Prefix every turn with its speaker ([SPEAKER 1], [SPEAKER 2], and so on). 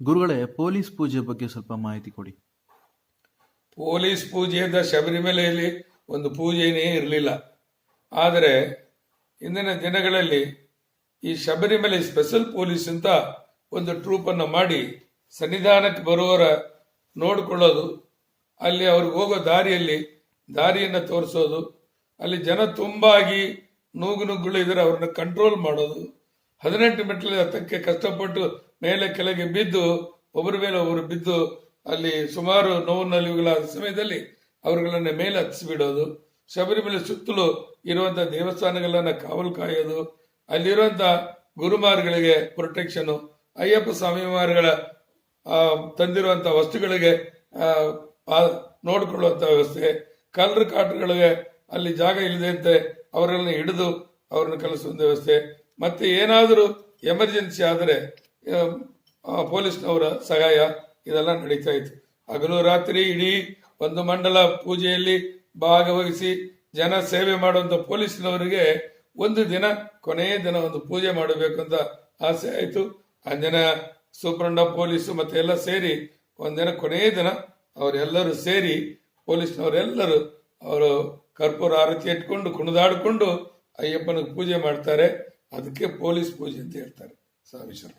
[SPEAKER 1] ಗುರುಗಳೇ, ಪೊಲೀಸ್ ಪೂಜೆ ಬಗ್ಗೆ ಸ್ವಲ್ಪ ಮಾಹಿತಿ ಕೊಡಿ.
[SPEAKER 2] ಪೊಲೀಸ್ ಪೂಜೆಯಿಂದ ಶಬರಿಮಲೆಯಲ್ಲಿ ಒಂದು ಪೂಜೆಯೇ ಇರಲಿಲ್ಲ. ಆದರೆ ಇಂದಿನ ದಿನಗಳಲ್ಲಿ ಈ ಶಬರಿಮಲೆ ಸ್ಪೆಷಲ್ ಪೊಲೀಸ್ ಅಂತ ಒಂದು ಟ್ರೂಪನ್ನು ಮಾಡಿ ಸನ್ನಿಧಾನಕ್ಕೆ ಬರುವವರ ನೋಡಿಕೊಳ್ಳೋದು, ಅಲ್ಲಿ ಅವ್ರಿಗೆ ಹೋಗೋ ದಾರಿಯಲ್ಲಿ ದಾರಿಯನ್ನು ತೋರಿಸೋದು, ಅಲ್ಲಿ ಜನ ತುಂಬಾಗಿ ನೂಗು ನುಗ್ಗುಗಳು ಇದ್ರೆ ಅವ್ರನ್ನ ಕಂಟ್ರೋಲ್ ಮಾಡೋದು, ಹದಿನೆಂಟು ಮೆಟ್ಲ ಹತ್ತಕ್ಕೆ ಕಷ್ಟಪಟ್ಟು ಮೇಲೆ ಕೆಳಗೆ ಬಿದ್ದು, ಒಬ್ಬರ ಮೇಲೆ ಒಬ್ಬರು ಬಿದ್ದು, ಅಲ್ಲಿ ಸುಮಾರು ನೋವು ನಲಿವುಗಳಾದ ಸಮಯದಲ್ಲಿ ಅವರುಗಳನ್ನ ಮೇಲೆ ಹತ್ತಿಸ್ಬಿಡೋದು. ಶಬರಿಮಲೆ ಸುತ್ತಲೂ ಇರುವಂತಹ ದೇವಸ್ಥಾನಗಳನ್ನ ಕಾವಲು ಕಾಯೋದು. ಅಲ್ಲಿರುವಂತ ಗುರುಮಾರ್ಗಳಿಗೆ ಪ್ರೊಟೆಕ್ಷನ್. ಅಯ್ಯಪ್ಪ ಸ್ವಾಮಿ ಮಾರ್ಗಳ ತಂದಿರುವಂತ ವಸ್ತುಗಳಿಗೆ ನೋಡಿಕೊಳ್ಳುವಂತ ವ್ಯವಸ್ಥೆ. ಕಲ್ರ ಕಾಟಗಳಿಗೆ ಅಲ್ಲಿ ಜಾಗ ಇಲ್ಲದಂತೆ ಅವರನ್ನು ಹಿಡಿದು ಅವ್ರನ್ನ ಕಲಿಸುವಂತ ವ್ಯವಸ್ಥೆ. ಮತ್ತೆ ಏನಾದರೂ ಎಮರ್ಜೆನ್ಸಿ ಆದರೆ ಪೊಲೀಸ್ನವರ ಸಹಾಯ ಇದೆಲ್ಲ ನಡೀತಾ ಇತ್ತು. ಹಗಲು ರಾತ್ರಿ ಇಡೀ ಒಂದು ಮಂಡಲ ಪೂಜೆಯಲ್ಲಿ ಭಾಗವಹಿಸಿ ಜನ ಸೇವೆ ಮಾಡುವಂತ ಪೊಲೀಸ್ನವರಿಗೆ ಒಂದು ದಿನ, ಕೊನೆಯ ದಿನ ಒಂದು ಪೂಜೆ ಮಾಡಬೇಕು ಅಂತ ಆಸೆ ಆಯಿತು. ಅಂಜನ ಸೂಪ್ರಂಡ ಪೊಲೀಸು ಮತ್ತೆ ಎಲ್ಲ ಸೇರಿ ಒಂದಿನ ಕೊನೆಯ ದಿನ ಅವರೆಲ್ಲರೂ ಸೇರಿ ಪೊಲೀಸ್ನವರೆಲ್ಲರೂ ಅವರು ಕರ್ಪೂರ ಆರತಿ ಇಟ್ಕೊಂಡು ಕುಣಿದಾಡಿಕೊಂಡು ಅಯ್ಯಪ್ಪನಿಗೆ ಪೂಜೆ ಮಾಡ್ತಾರೆ. ಅದಕ್ಕೆ ಪೊಲೀಸ್ ಪೂಜೆ ಅಂತ ಹೇಳ್ತಾರೆ. ಸ್ವಾಮಿ ಶರಣ.